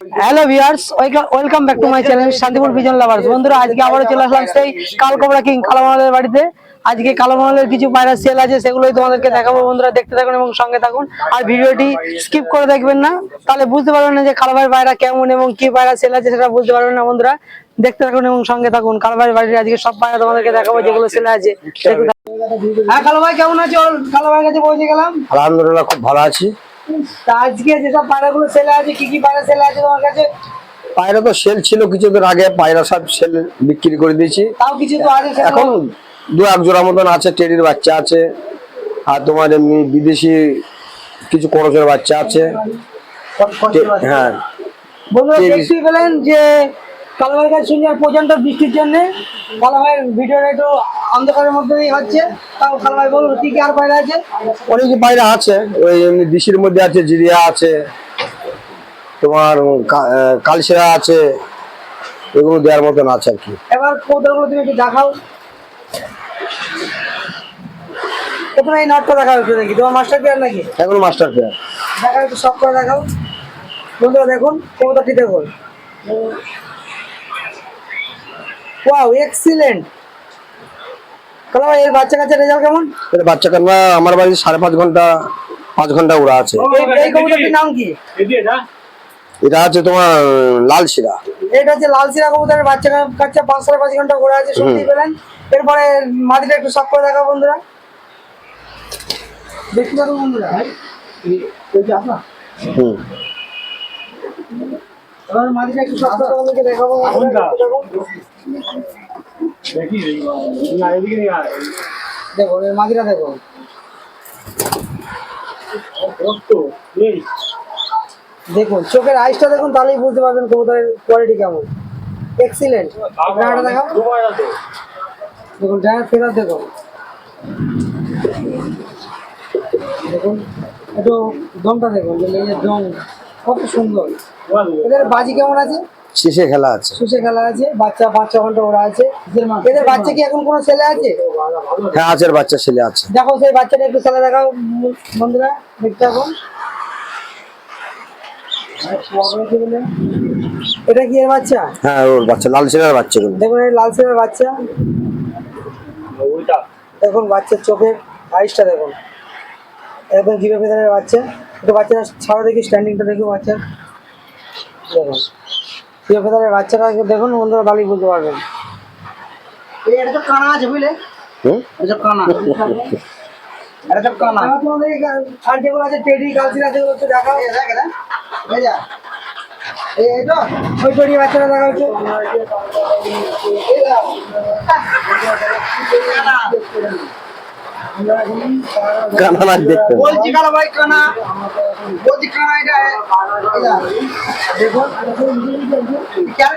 Hello viewers welcome back to my channel Shantipur vision lovers বন্ধুরা, আজকে আবারও চলে আসলাম সেই কালকবরা কিং কালামালের বাড়িতে। আজকে কালামালের কিছু পায়রা সেল আছে, সেগুলোই তোমাদেরকে দেখাবো বন্ধুরা। দেখতে থাকুন এবং সঙ্গে থাকুন। আর ভিডিওটি স্কিপ করে দেখবেন না। তাহলে বুঝতে পারবেন না যে কালাভাইয়ের পায়রা কেমন এবং কি পায়রা সেল আছে, সেটা বুঝতে পারবেন না বন্ধুরা। দেখতে থাকুন এবং সঙ্গে থাকুন। কালাভাইয়ের বাড়ির আজকে সব পায়রা তোমাদেরকে দেখাবো যেগুলো সেল আছে। হ্যাঁ কালো ভাই কেমন আছো? কালো ভাইয়ের কাছে পৌঁছে গেলাম। আলহামদুলিল্লাহ, খুব ভালো আছি। আজকে যেসব পায়রাগুলো সেল আছে কি কি পায়রা সেল আছে তোমার কাছে? পায়রা তো সেল ছিল কিছুদিন আগে পায়রা সব সেল বিক্রি করে দিয়েছি। তাও কিছু তো আছে এখন দু এক জোড়া মতন আছে টেডির বাচ্চা আছে আর তোমার এমনি বিদেশি কিছু করচের বাচ্চা আছে। হ্যাঁ। বন্ধুরা। দেখতেই পেলেন যে কালাভাইয়ের কাছে শুনছি প্রচণ্ড বৃষ্টির জন্য কালাভাইয়ের ভিডিওটা একটু অন্ধকারের হচ্ছে তাও কালাভাই বলুন কি কি আর পায়রা আছে? অনেক পায়রা আছে ওই এমনি মধ্যে আছে জিরিয়া আছে তোমার কা- কালসেরা আছে এগুলো দেওয়ার মতন আছে আর কি। এবার তুমি একটু দেখাও। প্রথমে এই নটটা দেখাও একটু দেখি তোমার মাস্টার পেয়ার নাকি? এগুলো মাস্টার পেয়ার দেখাও একটু সব করে দেখাও। বন্ধুরা দেখুন কবুতরটি দেখুন ওয়াও এক্সিলেন্ট এর বাচ্চা কাচ্চা রেজাল্ট কেমন? এর বাচ্চা কান্না আমার বাড়িতে সাড়ে পাঁচ ঘণ্টা পাঁচ ঘণ্টা উড়া আছে। এই- কবুতরটির নাম কি? এটা আছে তোমার লাল শিরা। এটা হচ্ছে লাল সিরা কবুতরের বাচ্চা কাচ্চা পাঁচ সাড়ে পাঁচ ঘণ্টা ঘোরা আছে শুনতেই পেলেন এরপরে মাটিটা একটু শখ করে দেখাও বন্ধুরা। দেখতে পারো বন্ধুরা হুম। এবার মাটিটা একটু শখ করে তোমাদেরকে দেখো। দেখো। এর মাটিটা দেখো। দেখুন চোখের আইসটা দেখুন তাহলেই বুঝতে পারবেন কবুতরের কোয়ালিটি কেমন। এক্সিলেন্ট ডানাটা দেখাও। দেখুন ডানার ফেরার দেখুন। দেখুন একটু দমটা দেখুন যে দম কত সুন্দর। এদের বাজি কেমন আছে? শেষে খেলা আছে। সুসে খেলা আছে বাচ্চা পাঁচ ছ ঘণ্টা ওরা আছে এদের বাচ্চা কি এখন কোনো ছেলে আছে? হ্যাঁ আছে বাচ্চা ছেলে আছে। দেখো সেই বাচ্চাটা একটু ছেলে দেখাও বন্ধুরা দেখতে এখন এটা কি এর বাচ্চা? হ্যাঁ ওর বাচ্চা লাল শিরার বাচ্চা দেখুন এই লাল সিমের বাচ্চা। দেখুন বাচ্চার চোখের আইসটা দেখুন। একদম জিরো ফেদারের বাচ্চা। একটু বাচ্চাটা ছাড়া দেখি স্ট্যান্ডিংটা দেখুন বাচ্চার। দেখুন। জিরো ফেদারের বাচ্চাটা দেখুন বন্ধুরা ভালোই বুঝতে পারবেন। এই এটা তো কানা আছে বুঝলে? এটা তো কানা। এটা তো কানা তোমাদের যেগুলো আছে টেডি কালসির আছে ওগুলো একটু দেখাও। এই দেখ তো ওই টেডি বাচ্চাটা দেখা হচ্ছে এই। কানা না দেখতে বলছি কালো ভাই কানা। বলছি কানা এটা। দেখুন কেন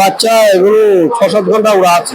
বাচ্চা এগুলো ছ সাত ঘণ্টা ওরা আছে।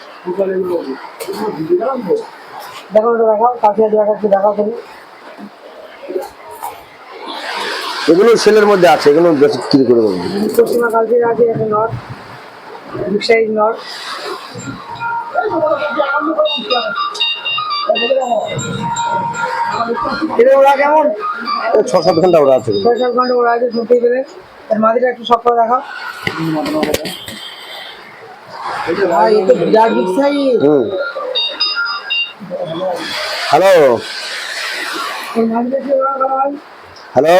দেখো এটা দেখাও কাছে জায়গা দেখাও তুমি এগুলো সেলের মধ্যে আছে এগুলো বেশি বিক্রি করে দেবো পশ্চিমা কালচির আছে একটা নট বিগ সাইজ নট এটা ওরা কেমন? ছ সাত ঘণ্টা উড়া আছে। ছয় সাত ঘণ্টা ওরা আছে শুনতেই পেলে। এর মাটিটা একটু শক্ত দেখাও ভাই এ তো বিরাট বিগ সাইজ হুম হ্যালো। হয় হ্যালো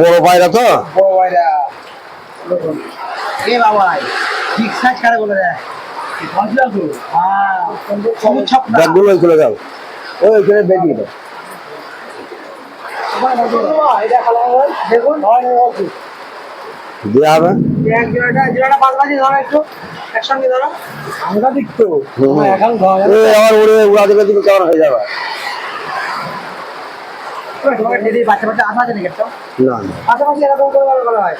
বড় পায়রা তো। বড় পায়রা। এ বাবা ঠিক সাইজ বলে দেয়? ব্যাগগুলো খুলে দাও। ওই ওইখানে দাও এটা কালো দেখুন দেওয়া হবে আবার উড়ে উড়া দিকে দিকে কেমন হয়ে যাবে? বাচ্চা বাচ্চা আসা আছে নাকি না। পাশাপাশি এরকম করে ভালো হয়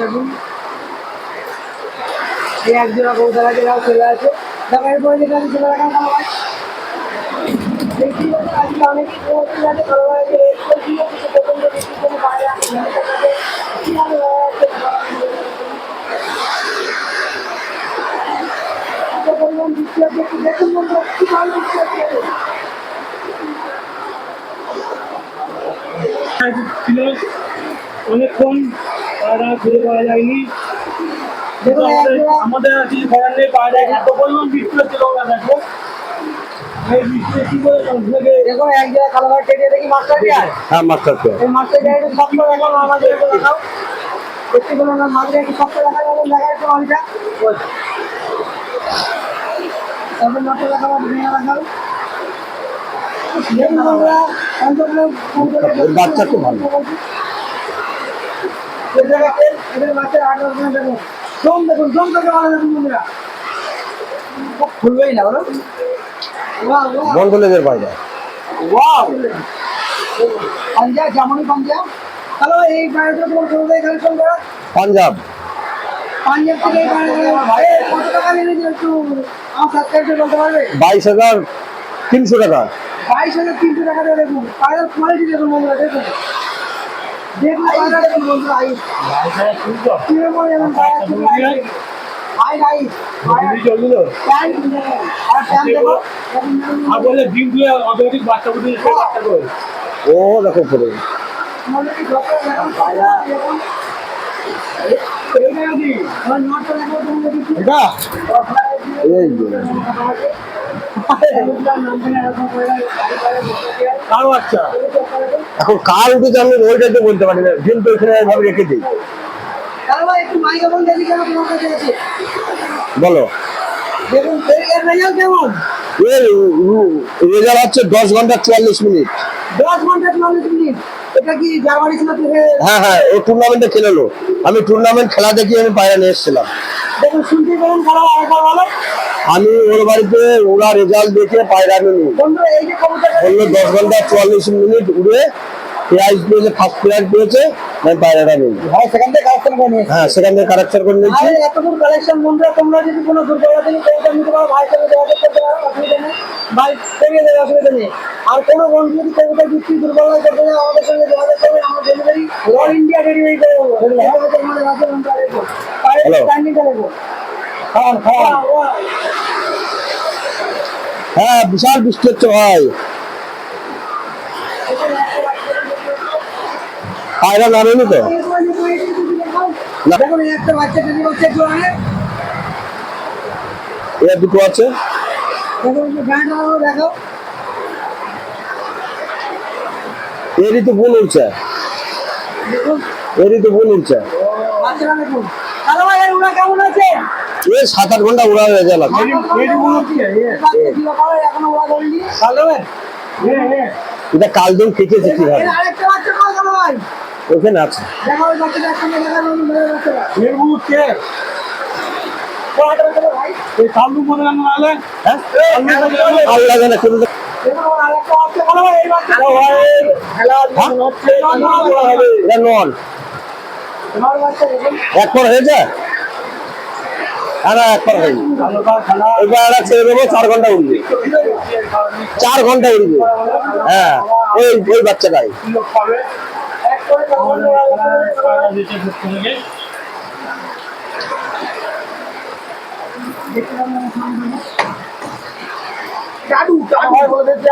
দেখুন এই এক জোড়া এরাও চলে আছে। দেখো, এরপরে যেটা আছে, সেটা দেখান ভালো হয় দেখি ভালো হয় যে ছিল অনেকক্ষণ পায়রা খুঁজে পাওয়া যায়নি। আমাদের- আর কিছু করার নেই পায়রা এত পরিমাণ বৃষ্টি হচ্ছিল ওরা দেখো হ্যাঁ মাস্টার তো না না বাচ্চা খুব ভালো। জম দেখুন জম থেকে ভালো দেখুন বন্ধুরা। খুলবেই না বলো। বাহ বাহ বন্ধ লেগের বাইরে। ওয়াও। পাঞ্জাব জামানি পাঞ্জাব হ্যালো এই বায়োটা তোমার কোথায় কালেকশন করা পাঞ্জাব। পাঞ্জাব থেকে এই ভাই কত টাকা নিয়ে একটু? আমার সাবস্ক্রাইবার বলতে পারবে? বাইশ হাজার তিনশো টাকা। বাইশ হাজার তিনশো টাকা দেখুন। পায়ের কোয়ালিটি দেখুন বন্ধুরা দেখুন। করে ও দেখো পরে মোটামুটি যত দেখুন পায়রা দেখুন এইটা কি আমার নটা দেখো তুমি দেখি এটা এই বাচ্চা? এখন কার উঠেছে আমি ওইটা তো বলতে পারি না কিন্তু ওইখানে ভাবে রেখে দিই। বল। রেজাল্ট হচ্ছে দশ ঘণ্টা চুয়াল্লিশ মিনিট। দশ ঘণ্টা মিনিট? এটা কি জার্মানি ছিল হ্যাঁ হ্যাঁ ও টুর্নামেন্টে খেলেলো। আমি টুর্নামেন্ট খেলা দেখি আমি বাইরে নিয়ে এসেছিলাম। দেখুন শুনতে পেলেন খেলা আরেকবার ভালো আমি ওর বাড়িতে ওরা রেজাল্ট দেখে পায়রা নিই বলল দশ ঘণ্টা চুয়াল্লিশ মিনিট উড়ে প্রাইজ পেয়েছে ফার্স্ট প্রাইজ পেয়েছে আমি পায়রাটা নিই ভাই সেখান থেকে কালেকশন করে নিয়েছি। হ্যাঁ সেখান থেকে কারেকশন করে নিয়েছি। আর এতদূর কালেকশন বন্ধুরা তোমরা যদি কোনো দুর্বলতা থেকে কবুতর নিতে পারো ভাই সাথে যোগাযোগ করতে পারো অসুবিধা নেই। ভাই দেবে অসুবিধা নেই। আর কোনো বন্ধু যদি কবুতর বিক্রি দুর্বলতা করতে চায় আমাদের সঙ্গে যোগাযোগ করবে আমরা ডেলিভারি অল ইন্ডিয়া ডেলিভারি করে দেবো। আমাদের রাতে ঘণ্টা রেখো Hello. টাইমিংটা রেখো খান খান। হ্যাঁ বিশাল বৃষ্টি হচ্ছে ভাই। পায়রা তো? দুটো আছে। এরই তো বোন উঠছে এরই তো বোন উঠছে ভাই কেমন আছে? সাত আট ঘণ্টা হয়ে এখনও এটা কাল দিন খেটেছে কীভাবে? ওখানে আছে। দেখো ওই বাচ্চাটা একসঙ্গে দেখা গেল মেয়ে বাচ্চাটা এরবু কে কোয়াটার গেল ভাই এই কালু না নালে হ্যাঁ এক হয়েছে? হ্যাঁ এবার একটা ছেড়ে চার ঘণ্টা উঠবে চার ঘণ্টা উঠবে হ্যাঁ ওই ওই বাচ্চাটাই।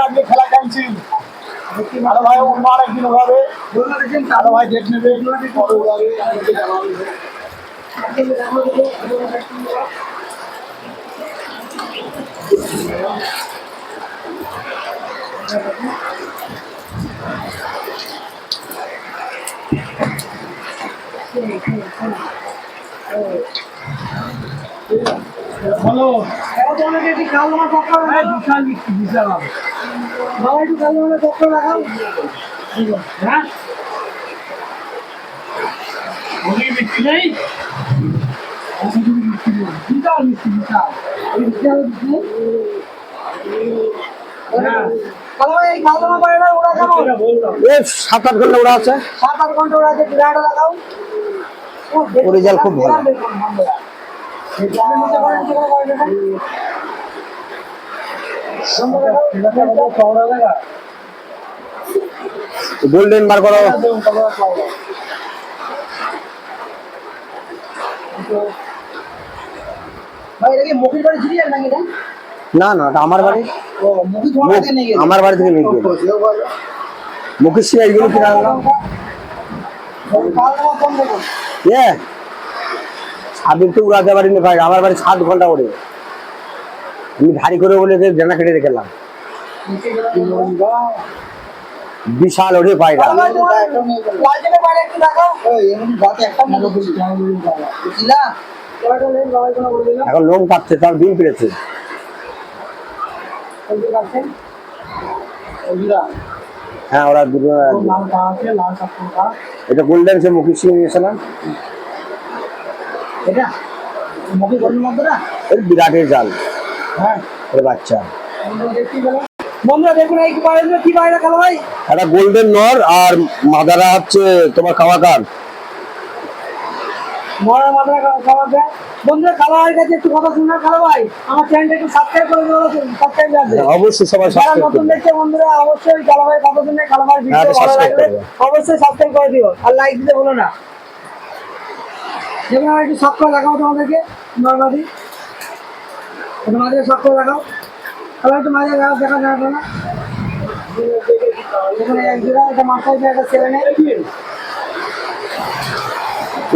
আপনি খেলা খেলছি। আরও ভাই অন্য আরেকদিন হবে আরও ভাই ডেট নেবে। হ্যালো। তোমাদেরকে একটি কালো মাছ চক্কর বিশাল বিশাল বাবা একটু কালো মাছ চক্কর লাগাও হ্যাঁ মিষ্টি নেই বিশাল মিষ্টি বিশাল বিশাল মিষ্টি কালো এই কালো মাছ পারে না ওরা কেমন এ সাত আট ঘণ্টা ওরা আছে সাত আট ঘণ্টা ওরা লাগাও রেজাল্ট খুব ভালো। গোল্ডেন বার করো ভাই এটা কি মুখির বাড়ি ঝুড়ি নাকি না না আমার বাড়ি আমার বাড়ি থেকে গেল মুখের সিং এইগুলো কিনে আনলাম ছাদের তো উড়াতে পারিনি ভাই আমার বাড়ি সাত ঘণ্টা করে আমি ভারী করে বলে জানা কেটে রেখেলাম বিশাল ওরে পায়রা একটু বলে এখন লোম পাচ্ছে তার ডিম পেরেছে হ্যাঁ ওরা দুটো এটা গোল্ডেন সে সিং এটা? মুখি গরমের মধ্যে না? বিরাটের জাল। হ্যাঁ। বাচ্চা। বন্ধুরা দেখুন এই বাইরে কি বাইরে ভাই? একটা গোল্ডেন নর আর মাদারা হচ্ছে তোমার খাওয়া কার মরা খাবার দেয়। বন্ধুরা কালো কাছে একটু কথা শুননা কালো ভাই। আমার চ্যানেলটা একটু সাবস্ক্রাইব করে দেবো সাবস্ক্রাইব আছে। অবশ্যই সবাই যারা সাবস্ক্রাইব নতুন দেখছে বন্ধুরা অবশ্যই কালো ভাইয়ের কথা শুনে কালো হ্যাঁ, ভিডিও ভালো লাগলে অবশ্যই সাবস্ক্রাইব করে দিও আর লাইক দিতে ভুলো না। আমার একটু শখ করে লাগাও তোমাদেরকে নর্মালি তোমাদের শখ করে লাগাও। তাহলে একটু মাঝে লাগাও দেখা যাবে না। এই এক জোড়া এটা মাথায় একটা ছেলে নেই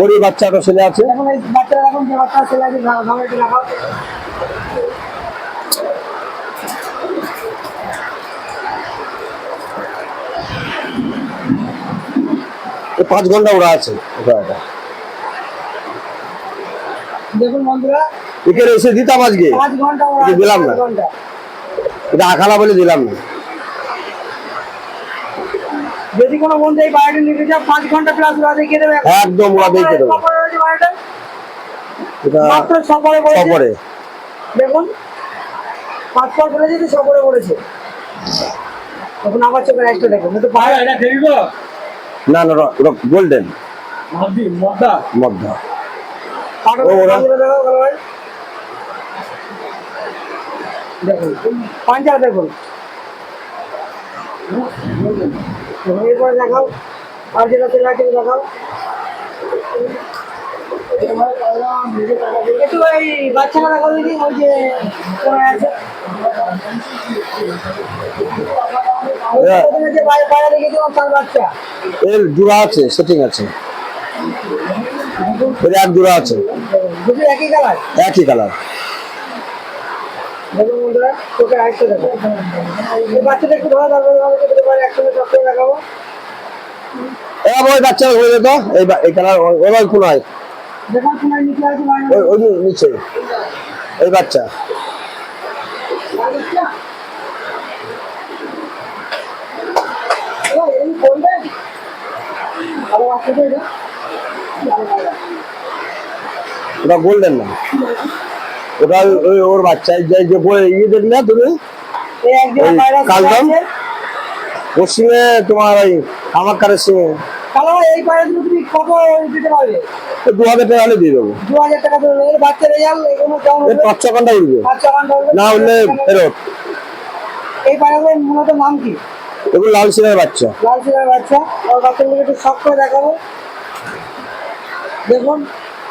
ওরই বাচ্চাটা ছেলে আছে এখন এখন পাঁচ ঘণ্টা ওরা আছে। দেখুন বন্ধুরা একে এসে দিতাম আজকে। পাঁচ ঘণ্টা দিলাম না। এটা আখালা বলে দিলাম না। যদি কোনো বন্ধু এই বাড়িটা নিতে চাও পাঁচ ঘণ্টা প্লাস ওরা দেখিয়ে দেবে। একদম ওরা দেখিয়ে দেবে। মাত্র পড়েছে সফরে দেখুন পাঁচ পর পড়েছে তো সফরে পড়েছে এখন আবার চোখের একটা দেখুন। কিন্তু পাহাড় এটা দেখব না না ওরা গোল্ডেন মাদি মদা মধ্য পাটা ও, ওরা- পাঞ্জাটা দেখাও ভালো ভাই। দেখুন পাঞ্জা দেখুন। এরপরে দেখাও। আর যেটা তেল আছে দেখাও। একটু ওই বাচ্চাটা দেখাও দিদি ওই যে কোথায় আছে। প্রথমে যে বাইরে বাইরে রেখেছিলাম তার বাচ্চা। এর জোড়া আছে সেটিং আছে। এর এক জোড়া আছে। দুটো একই কালার একই কালার দেখুন বন্ধুরা তোকে আরেকটা দেখো এই বাচ্চাটা একটু ধরা দরকার আমাকে যেতে পারে একসঙ্গে সব করে দেখাবো। এবার ওই বাচ্চা হয়ে যেত এই বা- এই কালার ওই কোন দেখুন তোমার নিচে আছে ওই ওই নিচে। এই বাচ্চা। ওটা গোল্ডেন না। ওটা ওর বাচ্চা এই যে বই ইয়ে দেখলে না তুমি? কালদম? সঙ্গে তোমার ওই কামাক্কারের সঙ্গে কালো এই তুমি কত দিতে পারবে? দু হাজার টাকা হলে দিয়ে দেবো। দু হাজার টাকা বাচ্চা রেজাল্ট পাঁচ ছ ঘণ্টা উঠবে না হলে ফেরত। এই মূলত নাম কি? এগুলো লাল বাচ্চা। লাল বাচ্চা। বাচ্চাগুলোকে একটু শখ করে দেখাবো। দেখুন।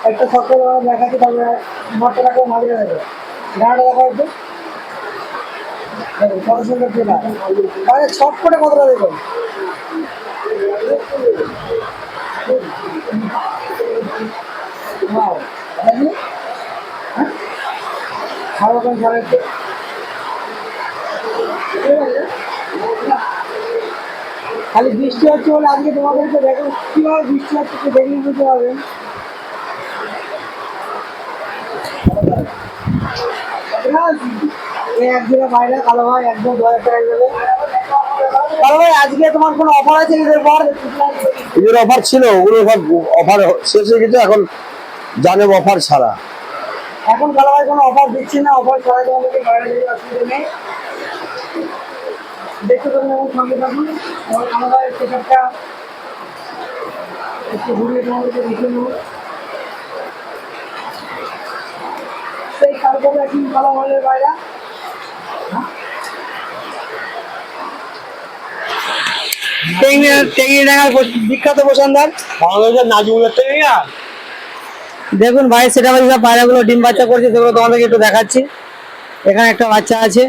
একটা আমরা দেখাচ্ছি তারপরে মরটা দেখাবো মাঝে দেখাবো গাড়াটা দেখাবো একটু কত সুন্দর করে কতটা. দেখলি? হ্যাঁ? খালি বৃষ্টি হচ্ছে বলে আজকে তোমাদেরকে দেখো, কীভাবে বৃষ্টি হচ্ছে দেখলে বুঝতে পারবেন এই একদিনে বাইরে কালো ভাই একদম দু হাজার টাকা কালো ভাই আজকে তোমার কোনো অফার আছে ঈদের পর ঈদের অফার ছিল ওগুলো সব অফার শেষ হয়ে গেছে এখন জানেব অফার ছাড়া। এখন কালো ভাই কোনো অফার দিচ্ছি না অফার ছাড়া তোমাদেরকে বাইরে যেতে অসুবিধা নেই। দেখতে পারেন এবং সঙ্গে থাকুন। আমার কালো ভাইয়ের চেকআপটা একটু ঘুরিয়ে তোমাদেরকে দেখে নেব সেই কালকে এখন কালো ভাইয়ের বাইরে টেঙ্গিডাঙ্গার বিখ্যাত বসানদার বাংলাদেশের নাজিমুলের থেকে দেখুন ভাই সেটা বাচ্চা পায়রাগুলো ডিম বাচ্চা করছে সেগুলো তোমাদেরকে একটু দেখাচ্ছি। এখানে একটা বাচ্চা আছে।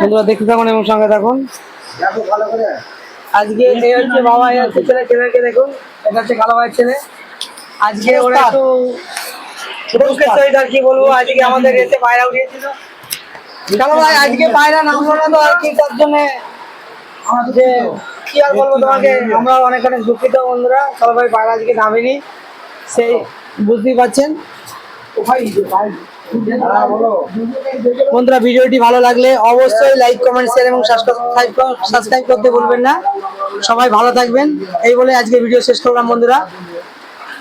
বন্ধুরা দেখতে থাকুন এবং সঙ্গে থাকুন। আজকে এই হচ্ছে বাবা এই হচ্ছে ছেলে ছেলেকে দেখুন। এটা হচ্ছে কালো ভাইয়ের ছেলে। আজকে ওরা একটু দুঃখের সহিত আর কি বলব আজকে আমাদের এসে পায়রা উঠিয়েছিল। কালো ভাই আজকে পায়রা নামলো না তো আর কি তার জন্য যে কি আর বলব তোমাকে আমরা অনেক অনেক দুঃখিত বন্ধুরা। ভাই পায়রা আজকে নামেনি। সেই বুঝতেই পারছেন। বন্ধুরা ভিডিওটি ভালো লাগলে অবশ্যই লাইক কমেন্ট শেয়ার এবং সাবস্ক্রাইব সাবস্ক্রাইব করতে ভুলবেন না। সবাই ভালো থাকবেন। এই বলে আজকে ভিডিও শেষ করলাম বন্ধুরা।